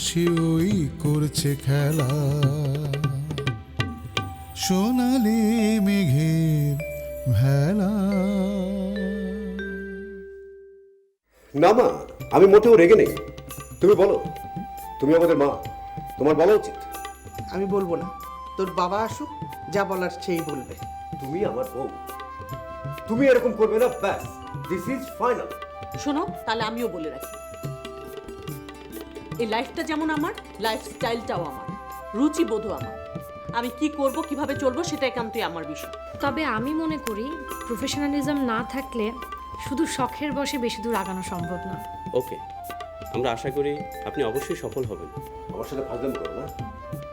আকাশে ওই করছে খেলা। সোনালি মেঘের ভেলা। না মা আমি মোটেও রেগে নেই। তুমি বলো তুমি আমাদের মা তোমার বলা উচিত? আমি বলব না তোর বাবা আসুক যা বলার সেই বলবে। তুমি আমার বউ। তুমি এরকম করবে না ব্যাস দিস ইজ ফাইনাল শোনো তাহলে আমিও বলে রাখি। এই লাইফটা যেমন আমার লাইফস্টাইলটাও আমার। রুচিবোধও আমার। আমি কি করব কীভাবে চলবো সেটা একান্তই আমার বিষয়। তবে আমি মনে করি প্রফেশনালিজম না থাকলে শুধু শখের বসে বেশি দূর আগানো সম্ভব না। ওকে। আমরা আশা করি আপনি অবশ্যই সফল হবেন। আমার সাথে ফাজলাম করো না।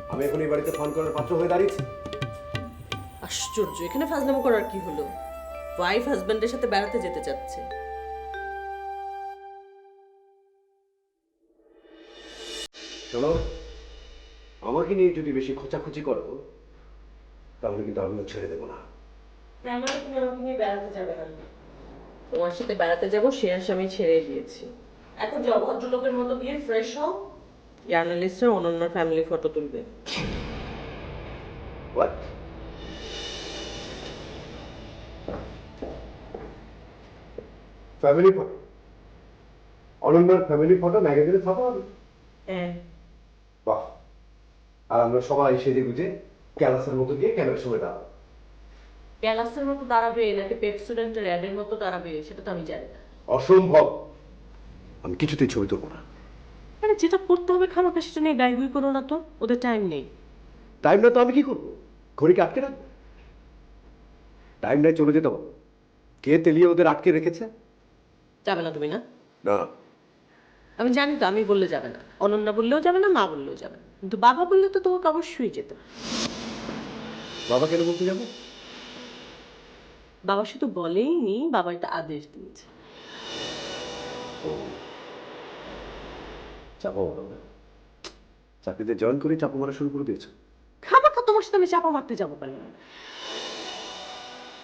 আমি এখন এই বাড়িতে ফান করার পাত্র হয়ে দাঁড়িয়েছি। আশ্চর্য এখানে ফাজলামো করার কি হলো? ওয়াইফ হাজব্যান্ডের সাথে বেড়াতে যেতে চাচ্ছে। চলো। আমাকে নিয়ে যদি বেশি খোঁচাখুচি করো তাহলে কিন্তু আমিও ছেড়ে দেবো না। তোমার সাথে বেড়াতে যাব সে আশা আমি ছেড়ে দিয়েছি। এখন যাও ভদ্রলোকের মতো গিয়ে ফ্রেশ হও। জার্নালিস্টের অনন্য ফ্যামিলি ফটো তুলবে। ফ্যামিলি ফটো অনন্যার ফ্যামিলি ফটো ম্যাগাজিনে ছাপা হবে? হ্যাঁ। আর আমরা সবাই সেজে গুজে ক্যালাসের মতো দিয়ে ক্যামেরার সময় দাঁড়াবো। গ্যালাক্সের মতো দাঁড়াবে নাকি পেপসুডেন্টের অ্যাডের মতো দাঁড়াবে সেটা তো আমি জানি না। অসম্ভব। আমি কিছুতেই ছবি তুলবো না। আরে যেটা করতে হবে খামাখা সেটা নিয়ে গাইগুই করো না তো ওদের টাইম নেই। টাইম না তো আমি কি করব? ঘড়িকে আটকে রাখব? টাইম নাই চলে যেতে হবে। কে তেলিয়ে ওদের আটকে রেখেছে? যাবে না তুমি না? না। আমি জানি তো আমি বললে যাবে না। অনন্যা বললেও যাবে না মা বললেও যাবে না। কিন্তু বাবা বললে তো তোমাকে অবশ্যই যেতে। বাবা কেন বলতে যাব? বাবা শুধু বলেইনি বাবা একটা আদেশ দিয়েছে। চাপা মারো না। চাকরিতে জয়েন করে চাপা মারা শুরু করে দিয়েছে। দিয়েছ খামাখা তোমার সাথে আমি চাপা মারতে যাব কেন?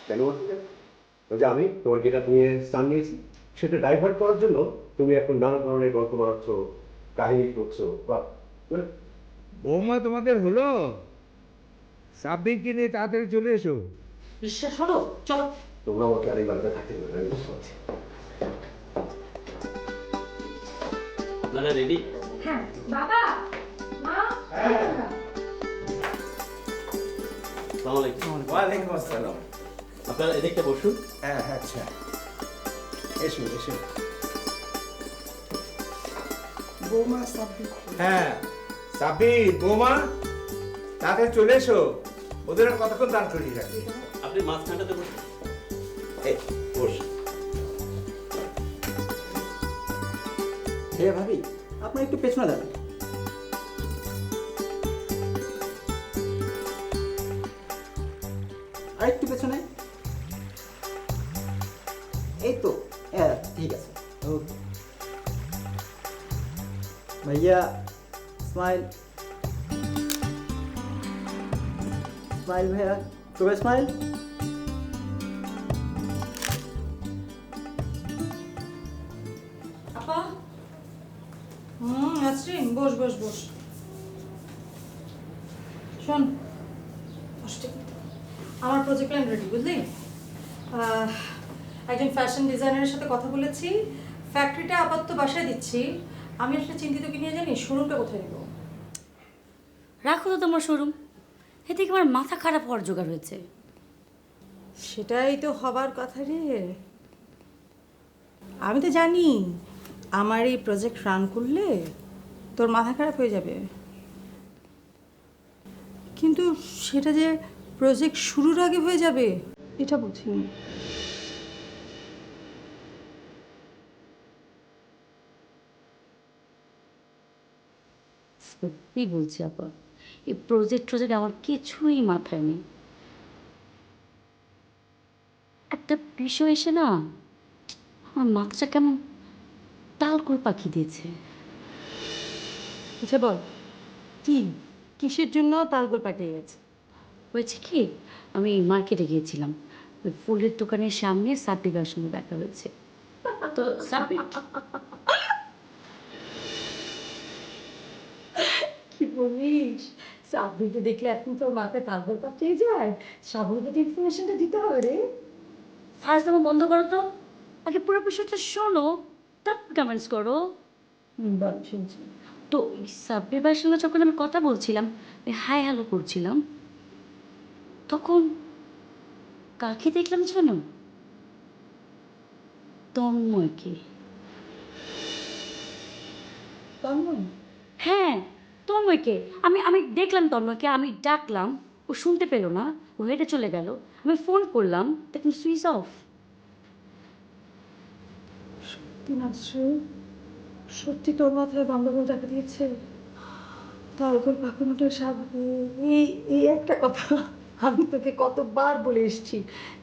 কেন বলতে যাবে? যে আমি তোমার যেটা নিয়ে স্থান নিয়েছি। সেটা ডাইভার্ট করার জন্য তুমি এখন নানা ধরনের গল্প বানাচ্ছ কাহিনী করছ বা মানে বৌমা তোমাদের হলো? নিয়ে তাড়াতাড়ি চলে এসো। বিশ্বাস হলো চলো। তোমরা আমাকে আর এই বাড়িতে থাকতে না, আমি বুঝতে পারছি। আপনারা রেডি? হ্যাঁ বাবা মা আসসালামু আলাইকুম। ওয়ালাইকুম আসসালাম। আপনারা এদিকটা বসুন। হ্যাঁ হ্যাঁ আচ্ছা। এসো এসো। বৌমা সাব্বির হ্যাঁ সাব্বির বৌমা তাড়াতাড়ি চলে এসো। ওদের কতক্ষণ দাঁড় করিয়ে রাখবে? আপনি মাঝখানটাতে বসুন। এই বস। ভাবি আপনার একটু পেছনে দাঁড়ান। আর একটু পেছনে। এই তো ঠিক আছে, ওকে। ভাইয়া স্মাইল স্মাইল ভাইয়া। তবে স্মাইল বস বস বস। শোন আমার প্রজেক্ট লাইন রেডি বুঝলি? একজন ফ্যাশন ডিজাইনারের সাথে কথা বলেছি ফ্যাক্টরিটা আপাতত বাসায় দিচ্ছি। আমি আসলে চিন্তিত কি নিয়ে জানি শোরুমটা কোথায় দেবো রাখো তো তোমার শোরুম এতে কি আমার মাথা খারাপ হওয়ার জোগাড় হয়েছে? সেটাই তো হবার কথা রে। আমি তো জানি আমার এই প্রজেক্ট রান করলে তোর মাথা খারাপ হয়ে যাবে। কিন্তু সেটা যে প্রজেক্ট শুরুর আগে হয়ে যাবে এটা বুঝিনি। সত্যি বলছি আপা এই প্রজেক্ট প্রজেক্ট আমার কিছুই মাথায় নেই। একটা বিষয় এসে না আমার মাথাটা কেমন তাল করে পাখি দিয়েছে। আচ্ছা বল কি কিসের জন্য তালগোল পাঠিয়ে গেছে হয়েছে কি আমি মার্কেটে গিয়েছিলাম ওই ফুলের দোকানের সামনে সাপিকার সঙ্গে দেখা হয়েছে। তো সাপি কি বলিস? সাবরিকে দেখলে এখন তোর মাথায় তালগোল পাঠিয়ে যায়। সাবরিকে ইনফরমেশনটা দিতে হবে রে। ফার্স্ট আমার বন্ধ করো তো। আগে পুরো বিষয়টা শোনো তারপর কমেন্টস করো। বল শুনছি। তো সাব্বির ভাইয়ের সঙ্গে যখন আমি কথা বলছিলাম হাই হ্যালো করছিলাম তখন কাকে দেখলাম জানো তন্ময়কে। তন্ময়? হ্যাঁ। তন্ময়কে, আমি আমি দেখলাম তন্ময়কে, আমি ডাকলাম, ও শুনতে পেল না, ও হেঁটে চলে গেল। আমি ফোন করলাম দেখুন সুইচ অফ দিনাশ্রী সত্যি তোর মাথায় গন্ডগোল দেখা দিয়েছে? তালগোল পাকানোটা স্বাভাবিক এই এই একটা কথা আমি তোকে কতবার বলে এসেছি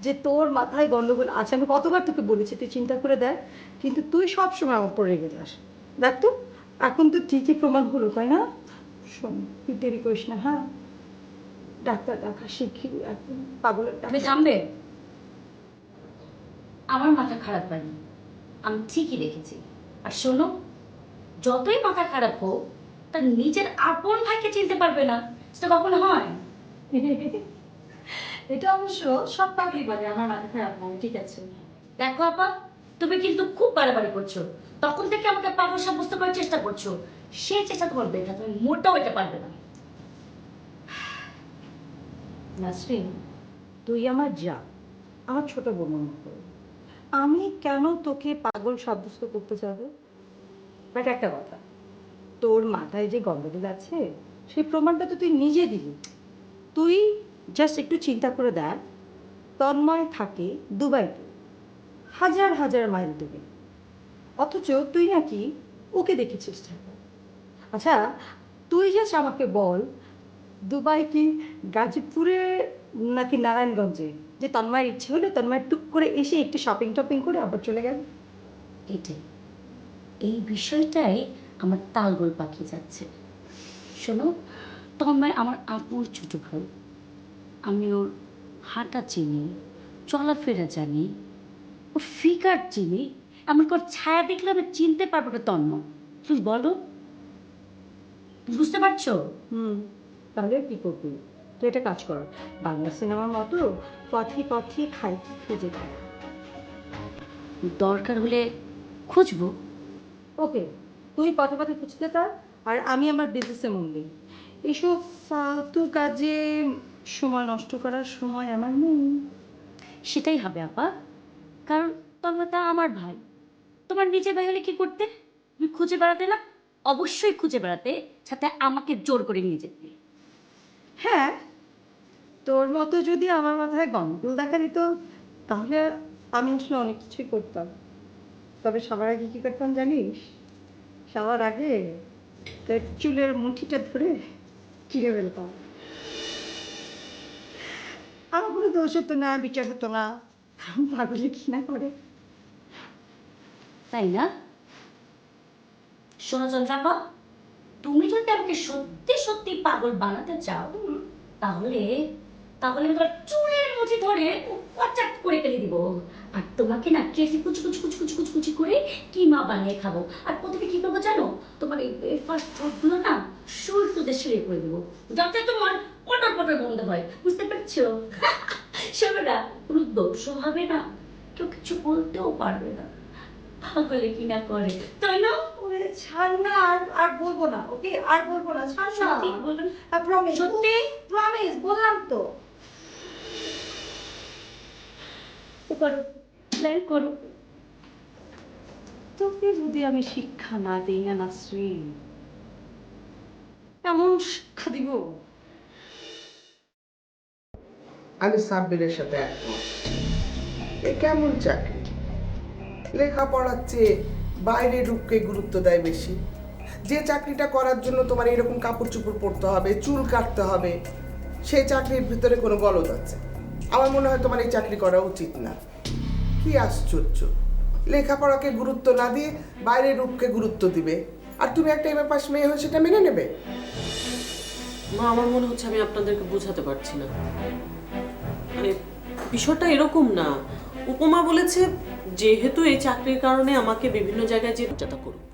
যে তোর মাথায় গন্ডগোল আছে। আমি কতবার তোকে বলেছি, তুই চিন্তা করে দেখ। কিন্তু তুই সব সময় আমার পড়ে রেগে যাস। দেখ তো, এখন তো ঠিকই প্রমাণ হলো, তাই না? শোন তুই দেরি করিস না হ্যাঁ? ডাক্তার দেখা শিখি এখন পাগলের তুমি থামবে আমার মাথা খারাপ হয়নি আমি ঠিকই রেখেছি। আর শোনো যতই মাথা খারাপ হোক তার নিজের আপন ভাইকে চিনতে পারবে না। সেটা কখনো হয়? এটা অবশ্য সব পাগলি বলে আমার মাথা খারাপ নয় ঠিক আছে। দেখো আপা তুমি কিন্তু খুব বাড়াবাড়ি করছ। তখন থেকে আমাকে পাগল সাব্যস্ত করার চেষ্টা করছ। সেই চেষ্টা তোমার বেটা তুমি মোটেও হইতে পারবে না। নাসরিন, তুই আমার যা, আমার ছোট বোন আমি কেন তোকে পাগল সাব্যস্ত করতে যাব? বাট একটা কথা, তোর মাথায় যে গন্ডগোল আছে, সেই প্রমাণটা তো তুই নিজে দিবি। তুই জাস্ট একটু চিন্তা করে দেখ, তন্ময় থাকে দুবাইতে, হাজার হাজার মাইল দূরে। অথচ তুই নাকি ওকে দেখেছিস ঢাকায়। আচ্ছা তুই জাস্ট আমাকে বল, দুবাই কি গাজীপুরে নাকি নারায়ণগঞ্জে? যে তন্ময়ের ইচ্ছে হলে তন্ময় টুক করে এসে একটু শপিং টপিং করে আবার চলে গেল। এটাই। এই বিষয়টাই আমার তালগোল পাকিয়ে যাচ্ছে। শোনো, তন্ময় আমার আপুর ছোট ভাই। আমি ওর হাঁটা চিনি, চলাফেরা জানি ও ফিগার চিনি। এমনকি ওর ছায়া দেখলে আমি চিনতে পারব না তন্ময়। তুমি বলো। বুঝতে পারছ? হুম। তাহলে কি করবি? তুই একটা কাজ কর বাংলা সিনেমার মতো পথে পথে খাই খুঁজে দেয় দরকার হলে খুঁজবো। ওকে তুই পথে পথে খুঁজতে থাক আর আমি আমার বিজনেসে মন দিই। এইসব ফালতু কাজে সময় নষ্ট করার সময় আমার নেই। সেটাই হবে আপা কারণ তবে তা আমার ভাই। তোমার নিজের ভাই হলে কি করতে? তুমি খুঁজে বেড়াতে না? অবশ্যই খুঁজে বেড়াতে সাথে আমাকে জোর করে নিয়ে যেতে। হ্যাঁ তোর মতো যদি আমার মাথায় গন্ডগোল দেখা দিত তাহলে আমি আসলে অনেক কিছুই করতাম। তবে সবার আগে কী করতাম জানিস? সবার আগে তোর চুলের মুঠিটা ধরে কিনে ফেলতাম। আমার কোনো দোষ হতো না বিচার হতো না। পাগলে কি না করে। তাই না? শোনো চন্দ্রাপা তুমি যদি আমাকে সত্যি সত্যি পাগল বানাতে চাও, তাহলে তাহলে আমি তোমার চুলের মুঠি ধরে পচাক করে ফেলে দিব। আর তোমাকে না কেসি কুচি কুচি কুচি কুচি কুচি কুচি করে কিমা বানিয়ে খাব। আর প্রথমে কি করব জানো? তোমার এই ফার্স্ট ফুডগুলো না সুর সুদে ছিঁড়ে করে দেবো। যাতে তোমার পটর পটর বন্ধ হয়। বুঝতে পারছ? শোনো না দোষ হবে না। কেউ কিছু বলতেও পারবে না। পাগলে কি না করে। তাই না? ওরে ছাড় না আর আর বলব না ওকে? আর বলব না ছাড় না। সত্যি বলুন। প্রমিস সত্যি? প্রমিস বললাম তো। করো প্ল্যান করো। তোকে যদি আমি শিক্ষা না দিই না নাসরিন এমন শিক্ষা দিব? আমি সাব্বিরের সাথে একমত। এ কেমন চাকরি? লেখাপড়ার চেয়ে বাইরে রূপকে গুরুত্ব দেয় বেশি। যে চাকরিটা করার জন্য তোমার এরকম কাপড় চোপড় পরতে হবে, চুল কাটতে হবে, সেই চাকরির ভিতরে কোনো গলদ আছে। আমার মনে হয় তোমার এই চাকরি করা উচিত না। কি আশ্চর্য। লেখাপড়াকে গুরুত্ব না দিয়ে বাইরের রূপকে গুরুত্ব দিবে। আর তুমি একটা এবার পাশ মেয়ে হয়ে সেটা মেনে নেবে? মা, আমার মনে হচ্ছে আমি আপনাদেরকে বোঝাতে পারছি না। মানে বিষয়টা এরকম না। উপমা বলেছে যেহেতু এই চাকরির কারণে আমাকে বিভিন্ন জায়গায় যে যাতা করুক।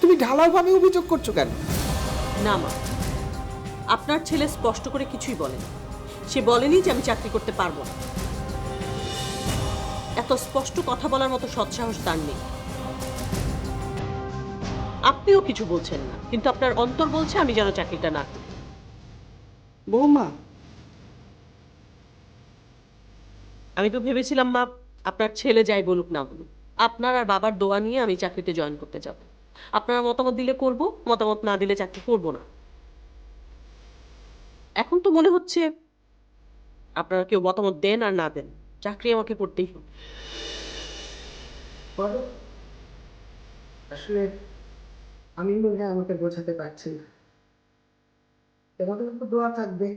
তুমি ঢালাওভাবে অভিযোগ করছ কেন? না মা আপনার ছেলে স্পষ্ট করে কিছুই বলেনি। সে বলেনি যে আমি চাকরি করতে পারব না। এত স্পষ্ট কথা বলার মতো সৎসাহস তার নেই। আপনিও কিছু বলছেন না কিন্তু আপনার অন্তর বলছে আমি যেন চাকরিটা না করি। বৌমা আমি তো ভেবেছিলাম, মা, আপনার ছেলে যাই বলুক না বলুক, আপনার আর বাবার দোয়া নিয়ে আমি চাকরিতে জয়েন করতে যাব। আপনারা মতামত দিলে করব, মতামত না দিলে চাকরি করব না। এখন তো মনে হচ্ছে আপনারা কেউ মতামত দেন আর না দেন, চাকরি আমাকে করতেই হবে। আসলে আমি মনে আমাকে বোঝাতে পারছি না। তোমাদের দোয়া থাকবে।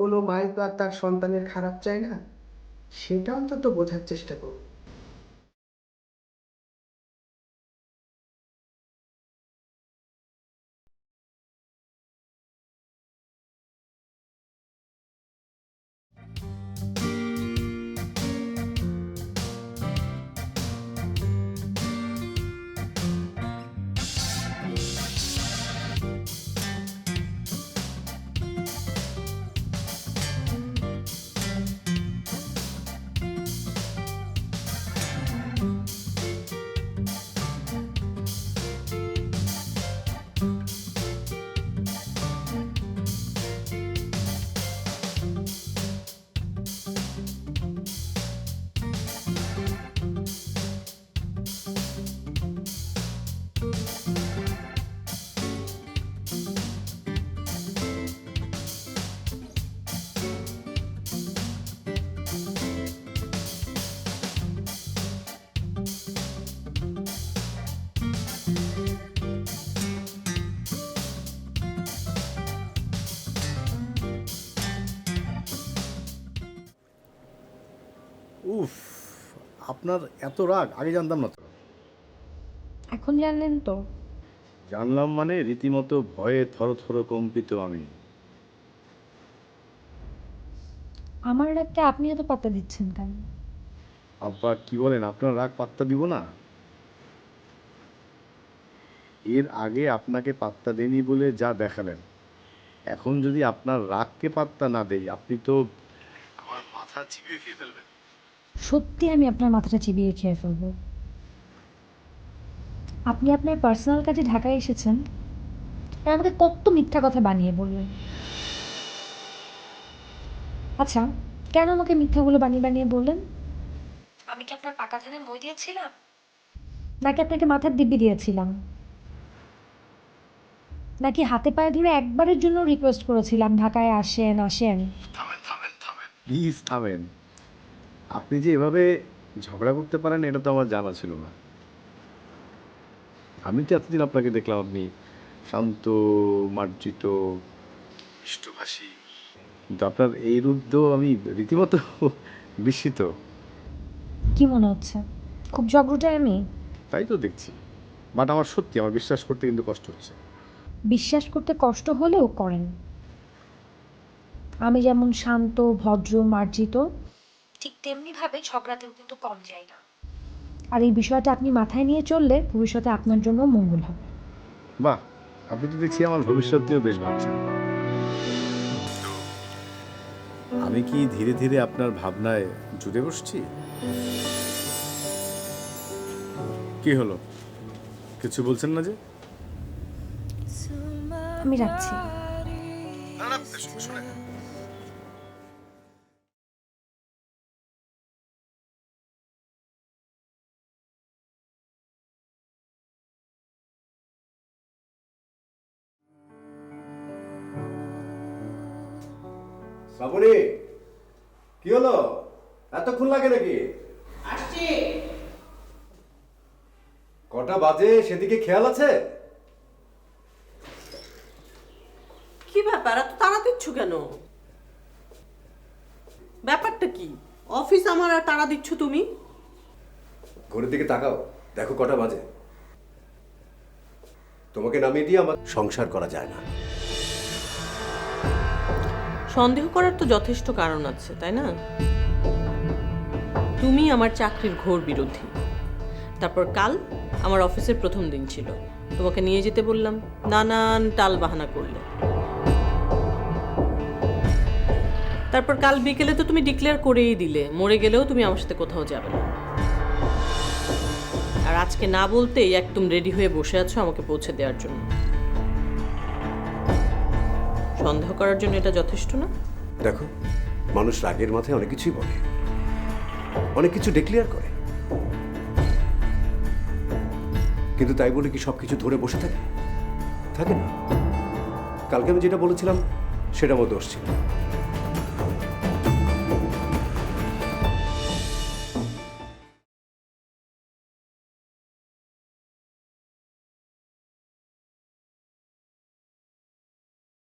কোনো মায়ের তো আর তার সন্তানের খারাপ চায় না। সেটা অন্তত বোঝার চেষ্টা করো আপনার এত রাগ? আগে জানতাম না তো। এখন জানলেন তো। জানলাম মানে রীতিমতো ভয়ে থরথর কম্পিত আমি। আমার রাগটা আপনি এত পাত্তা দিচ্ছেন কেন? আব্বা কি বলেন? আপনার রাগ পাত্তা দিব না? এর আগে আপনাকে পাত্তা দেনি বলে যা দেখালেন। এখন যদি আপনার রাগকে পাত্তা না দেই আপনি তো আমার মাথা চিবিয়ে খেয়ে ফেলবেন। সত্যি আমি আপনার মাথাটা চিবিয়ে খেয়ে ফেলব। আপনি আপনার পার্সোনাল কাজে ঢাকায় এসেছেন আর আমাকে কত মিথ্যা কথা বানিয়ে বললেন। আচ্ছা কেন আমাকে মিথ্যাগুলো বানিয়ে বানিয়ে বললেন? আমি কি আপনার পাকা ধানে মই দিয়েছিলাম? নাকি আপনাকে মাথার দিব্যি দিয়েছিলাম? নাকি হাতে পায়ে ধরে একবারের জন্য রিকোয়েস্ট করেছিলাম ঢাকায় আসেন আসেন? থামেন থামেন থামেন। প্লিজ থামেন। আপনি যে এভাবে ঝগড়া করতে পারেন এটা তো আমার জানা ছিল না। আমি তো এতদিন আপনাকে দেখলাম আপনি শান্ত মার্জিত মিষ্টভাষী কিন্তু আপনার এই রূপ তো আমি রীতিমতো বিস্মিত। কি মনে হচ্ছে? খুব জগরুটে আমি? তাই তো দেখছি। বাট আমার সত্যি আমার বিশ্বাস করতে কিন্তু কষ্ট হচ্ছে। বিশ্বাস করতে কষ্ট হলেও করেন। আমি যেমন শান্ত ভদ্র মার্জিত ঠিক তেমনিভাবে ঝগড়াতেও কিন্তু কম যায় না। আর এই বিষয়টা আপনি মাথায় নিয়ে চললে ভবিষ্যতে আপনার জন্য মঙ্গল হবে। বাহ আপনি তো দেখছি আমার ভবিষ্যৎ নিয়েও বেশ ভাবছেন। আমি কি ধীরে ধীরে আপনার ভাবনায় জুড়ে বসছি? কি হলো? কিছু বলছেন না যে? আমি রাখছি। শ্রাবণী কি হলো? এতক্ষণ লাগে নাকি? আসছি। কটা বাজে? সেদিকে খেয়াল আছে? কি ব্যাপার? এত তাড়া দিচ্ছ কেন? ব্যাপারটা কি? অফিস আমার আর তাড়া দিচ্ছ তুমি? ঘড়ির দিকে তাকাও। দেখো কটা বাজে। তোমাকে নামিয়ে দিয়ে আমার সংসার করা যায় না। সন্দেহ করার তো যথেষ্ট কারণ আছে, তাই না? তুমি আমার চাকরির ঘোর বিরোধী। তারপর কাল আমার অফিসের প্রথম দিন ছিল। তোমাকে নিয়ে যেতে বললাম। নানান টাল বাহানা করলে। তারপর কাল বিকেলে তো তুমি ডিক্লেয়ার করেই দিলে। মরে গেলেও তুমি আমার সাথে কোথাও যাবে না। আর আজকে না বলতেই একদম রেডি হয়ে বসে আছো আমাকে পৌঁছে দেওয়ার জন্য। সন্দেহ করার জন্য এটা যথেষ্ট না? দেখো, মানুষ রাগের মাথায় অনেক কিছুই বলে। অনেক কিছু ডিক্লেয়ার করে। কিন্তু তাই বলে কি সব কিছু ধরে বসে থাকে? থাকে না। কালকে আমি যেটা বলেছিলাম, সেটা আমার দোষ ছিল।